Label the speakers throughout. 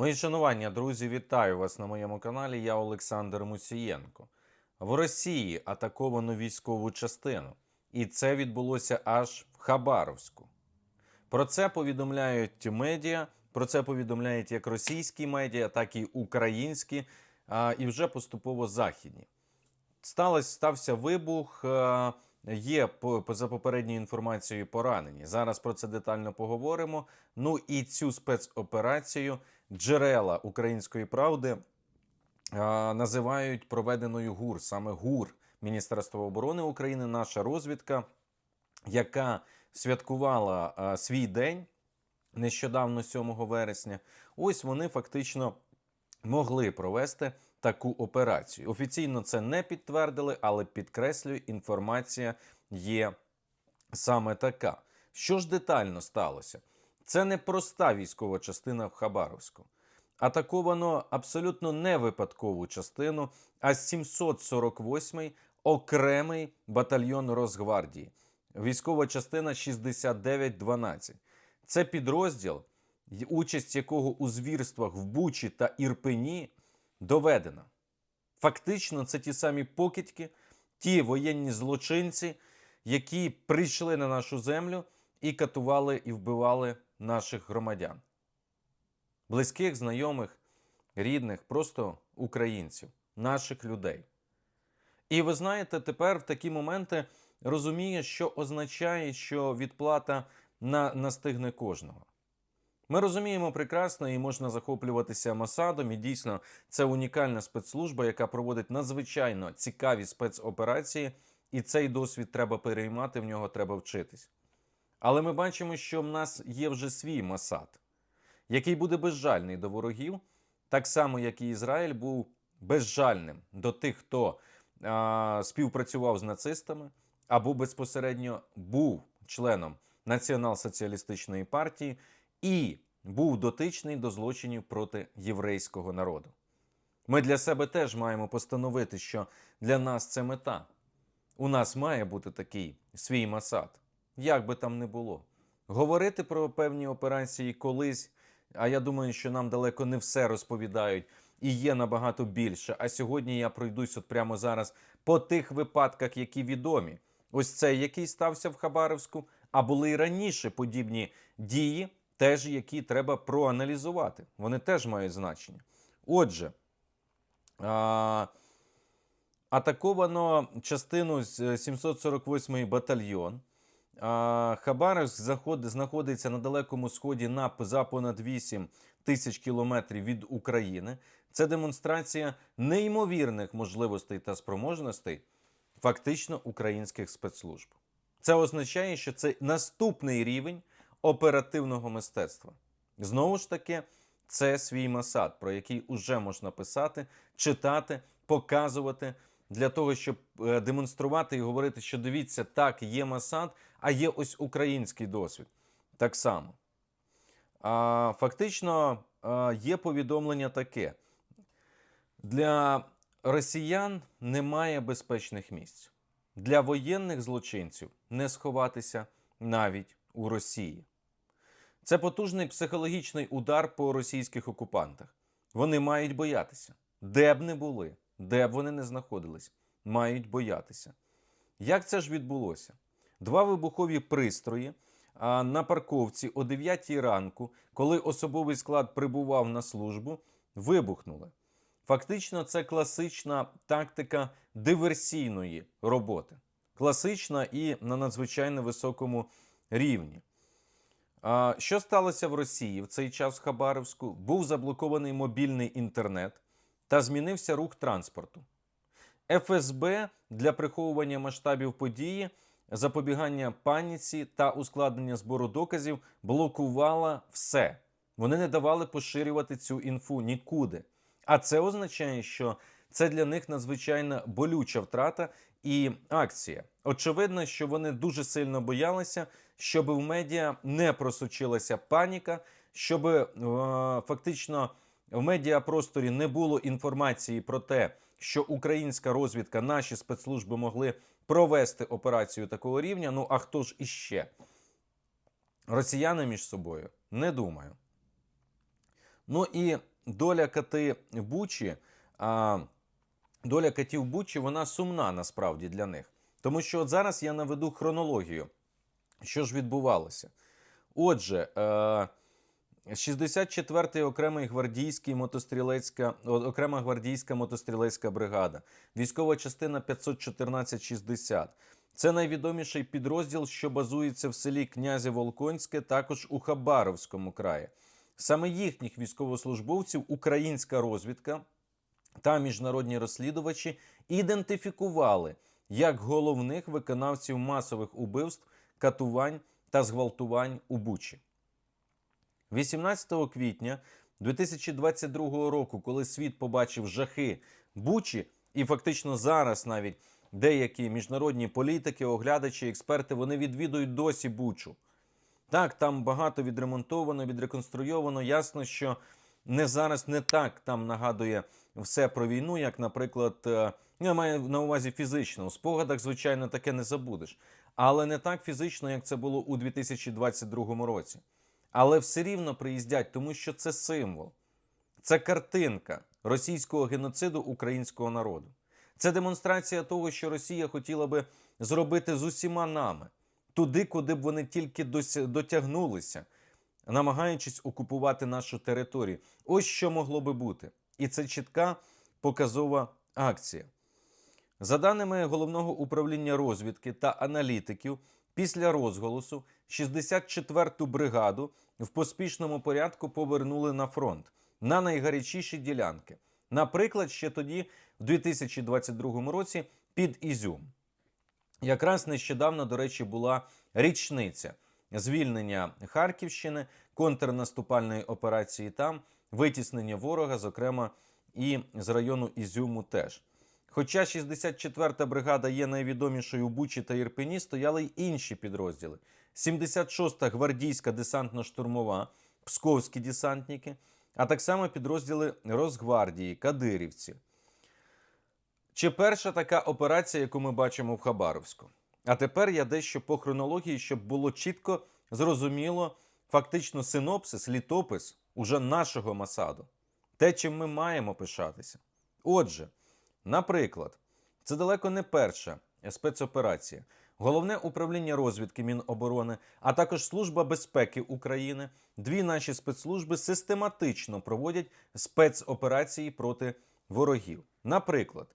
Speaker 1: Мої шанування, друзі, вітаю вас на моєму каналі. Я Олександр Мусієнко. В Росії атаковано військову частину, і це відбулося аж в Хабаровську. Про це повідомляють медіа, про це повідомляють як російські медіа, так і українські, і вже поступово західні. Сталося, стався вибух. е, Є за попередньою інформацією поранені. Зараз про це детально поговоримо. Ну і цю спецоперацію джерела української правди називають проведеною ГУР, саме ГУР Міністерства оборони України, наша розвідка, яка святкувала свій день нещодавно, 7 вересня. Ось вони фактично могли провести таку операцію. Офіційно це не підтвердили, але підкреслюю, інформація є саме така. Що ж детально сталося? Це не проста військова частина в Хабаровську. Атаковано абсолютно не випадкову частину, а 748-й окремий батальйон Росгвардії. Військова частина 6912. Це підрозділ, участь якого у звірствах в Бучі та Ірпені доведена. Фактично, це ті самі покидьки, ті воєнні злочинці, які прийшли на нашу землю і катували і вбивали наших громадян, близьких, знайомих, рідних, просто українців, наших людей. І ви знаєте, тепер в такі моменти розуміє, що означає, що відплата на, настигне кожного. Ми розуміємо прекрасно і можна захоплюватися Масадом. І дійсно, це унікальна спецслужба, яка проводить надзвичайно цікаві спецоперації, і цей досвід треба переймати, в нього треба вчитись. Але ми бачимо, що в нас є вже свій Масад, який буде безжальний до ворогів, так само, як і Ізраїль був безжальним до тих, хто а, співпрацював з нацистами або безпосередньо був членом Націонал-соціалістичної партії і був дотичний до злочинів проти єврейського народу. Ми для себе теж маємо постановити, що для нас це мета. У нас має бути такий свій масад, як би там не було. Говорити про певні операції колись, а я думаю, що нам далеко не все розповідають і є набагато більше. А сьогодні я пройдусь от прямо зараз по тих випадках, які відомі. Ось цей, який стався в Хабаровську, а були й раніше подібні дії, теж які треба проаналізувати. Вони теж мають значення. Отже, а, атаковано частину з е, 748-й батальйон. Хабаровськ знаходиться на далекому сході на за понад 8 тисяч кілометрів від України. Це демонстрація неймовірних можливостей та спроможностей фактично українських спецслужб. Це означає, що це наступний рівень оперативного мистецтва. Знову ж таки, це свій масад, про який уже можна писати, читати, показувати для того, щоб е, демонструвати і говорити, що дивіться, так, є масад, а є ось український досвід. Так само. А, фактично є повідомлення таке: для росіян немає безпечних місць. Для воєнних злочинців не сховатися навіть у Росії. Це потужний психологічний удар по російських окупантах. Вони мають боятися, де б не були, де б вони не знаходились, мають боятися. Як це ж відбулося? Два вибухові пристрої на парковці о 9 ранку, коли особовий склад прибував на службу, вибухнули. Фактично, це класична тактика диверсійної роботи. Класична і на надзвичайно високому рівні. Що сталося в Росії в цей час в Хабаровську? Був заблокований мобільний інтернет та змінився рух транспорту. ФСБ для приховування масштабів події, запобігання паніці та ускладнення збору доказів блокувала все. Вони не давали поширювати цю інфу нікуди. А це означає, що це для них надзвичайно болюча втрата і акція. Очевидно, що вони дуже сильно боялися, щоб в медіа не просочилася паніка, щоб е, фактично в медіапросторі не було інформації про те, що українська розвідка, наші спецслужби могли провести операцію такого рівня. Ну а хто ж іще? Росіяни між собою не думаю. Ну і доля коти Бучі, а, доля котів Бучі, вона сумна насправді для них. Тому що от зараз я наведу хронологію, що ж відбувалося. Отже, е, 64-й окремий гвардійський мотострілецька, окрема гвардійська мотострілецька бригада, військова частина 514-60. Це найвідоміший підрозділ, що базується в селі Князя Волконське, також у Хабаровському краї. Саме їхніх військовослужбовців українська розвідка та міжнародні розслідувачі ідентифікували як головних виконавців масових убивств, катувань та зґвалтувань у Бучі. 18 квітня 2022 року, коли світ побачив жахи Бучі, і фактично зараз навіть деякі міжнародні політики, оглядачі, експерти вони відвідують досі Бучу. Так, там багато відремонтовано, відреконструйовано. Ясно, що не зараз не так там нагадує все про війну, як, наприклад, е, я маю на увазі фізично. У спогадах, звичайно, таке не забудеш. Але не так фізично, як це було у 2022 році. Але все рівно приїздять, тому що це символ, це картинка російського геноциду українського народу. Це демонстрація того, що Росія хотіла би зробити з усіма нами туди, куди б вони тільки дотягнулися, намагаючись окупувати нашу територію. Ось що могло би бути. І це чітка показова акція. За даними головного управління розвідки та аналітиків, після розголосу 64-ту бригаду в поспішному порядку повернули на фронт на найгарячіші ділянки. Наприклад, ще тоді, в 2022 році, під Ізюм. Якраз нещодавно, до речі, була річниця звільнення Харківщини, контрнаступальної операції там, витіснення ворога, зокрема, і з району Ізюму теж. Хоча 64-та бригада є найвідомішою у Бучі та Ірпені, стояли й інші підрозділи: 76-та гвардійська десантно-штурмова, псковські десантники, а так само підрозділи Росгвардії, Кадирівці. Чи перша така операція, яку ми бачимо в Хабаровську? А тепер я дещо по хронології, щоб було чітко зрозуміло, фактично синопсис, літопис уже нашого Масаду. Те, чим ми маємо пишатися. Отже, наприклад, це далеко не перша спецоперація. Головне управління розвідки Міноборони, а також Служба безпеки України, дві наші спецслужби систематично проводять спецоперації проти ворогів. Наприклад,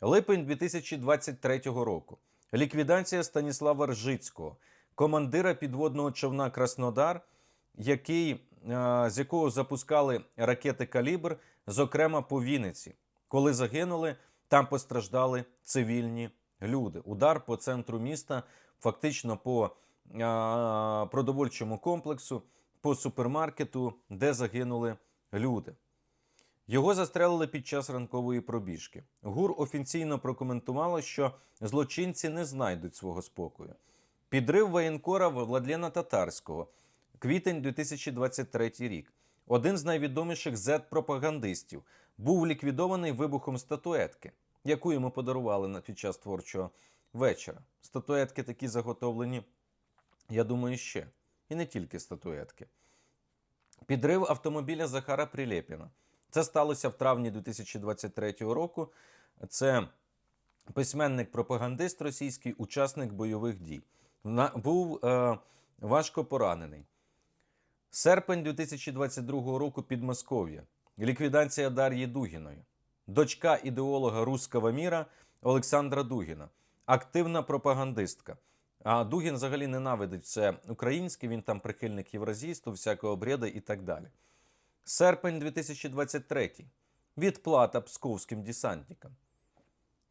Speaker 1: липень 2023 року. Ліквідація Станіслава Ржицького, командира підводного човна Краснодар, який, е, з якого запускали ракети Калібр, зокрема по Вінниці. Коли загинули, там постраждали цивільні люди. Удар по центру міста, фактично по е, продовольчому комплексу, по супермаркету, де загинули люди. Його застрелили під час ранкової пробіжки. ГУР офіційно прокоментувало, що злочинці не знайдуть свого спокою. Підрив воєнкора Владлена Татарського, квітень 2023 рік. Один з найвідоміших зет-пропагандистів був ліквідований вибухом статуетки, яку йому подарували під час творчого вечора. Статуетки такі заготовлені, я думаю, ще. І не тільки статуетки. Підрив автомобіля Захара Прилєпіна. Це сталося в травні 2023 року. Це письменник-пропагандист російський, учасник бойових дій. Був е, важко поранений. Серпень 2022 року Підмосков'я. Ліквідація Дар'ї Дугіної. Дочка ідеолога Руского міра Олександра Дугіна. Активна пропагандистка. А Дугін взагалі ненавидить все українське, він там прихильник євразійства, всякого бреда і так далі. Серпень 2023. Відплата псковським десантникам.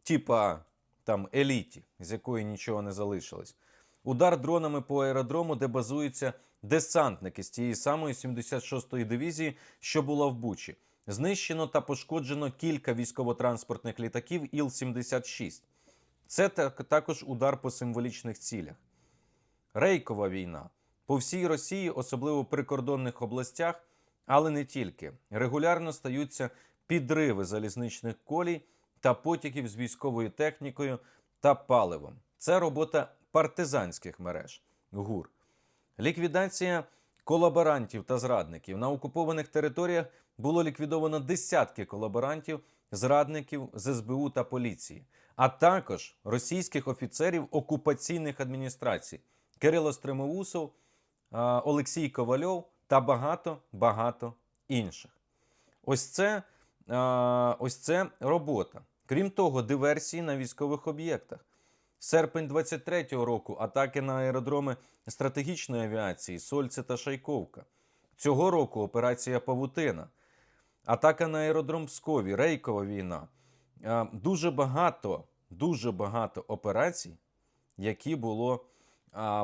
Speaker 1: Типа там еліті, з якої нічого не залишилось. Удар дронами по аеродрому, де базуються десантники з тієї самої 76-ї дивізії, що була в Бучі. Знищено та пошкоджено кілька військово-транспортних літаків Іл-76. Це також удар по символічних цілях. Рейкова війна. По всій Росії, особливо в прикордонних областях, але не тільки. Регулярно стаються підриви залізничних колій та потягів з військовою технікою та паливом. Це робота партизанських мереж ГУР. Ліквідація колаборантів та зрадників. На окупованих територіях було ліквідовано десятки колаборантів, зрадників з СБУ та поліції, а також російських офіцерів окупаційних адміністрацій Кирило Стримоусов, Олексій Ковальов та багато багато інших. Ось це, ось це робота. Крім того, диверсії на військових об'єктах. Серпень 23-го року атаки на аеродроми стратегічної авіації Сольце та Шайковка. Цього року операція Павутина, атака на аеродром Пскові, Рейкова війна. Дуже багато, дуже багато операцій, які було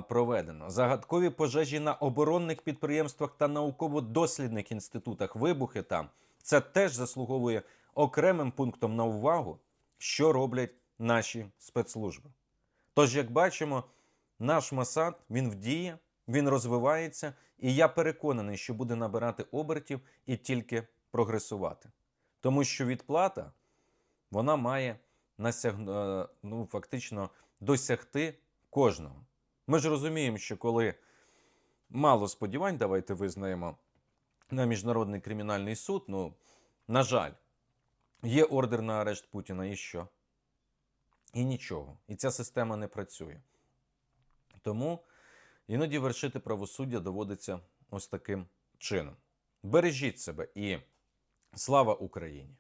Speaker 1: проведено. Загадкові пожежі на оборонних підприємствах та науково-дослідних інститутах, вибухи там. Це теж заслуговує окремим пунктом на увагу, що роблять наші спецслужби. Тож, як бачимо, наш Масад він вдіє, він розвивається, і я переконаний, що буде набирати обертів і тільки прогресувати. Тому що відплата вона має насяг... е, ну, фактично досягти кожного. Ми ж розуміємо, що коли мало сподівань, давайте визнаємо на міжнародний кримінальний суд, ну, на жаль, є ордер на арешт Путіна, і що? І нічого. І ця система не працює. Тому іноді вершити правосуддя доводиться ось таким чином. Бережіть себе і слава Україні!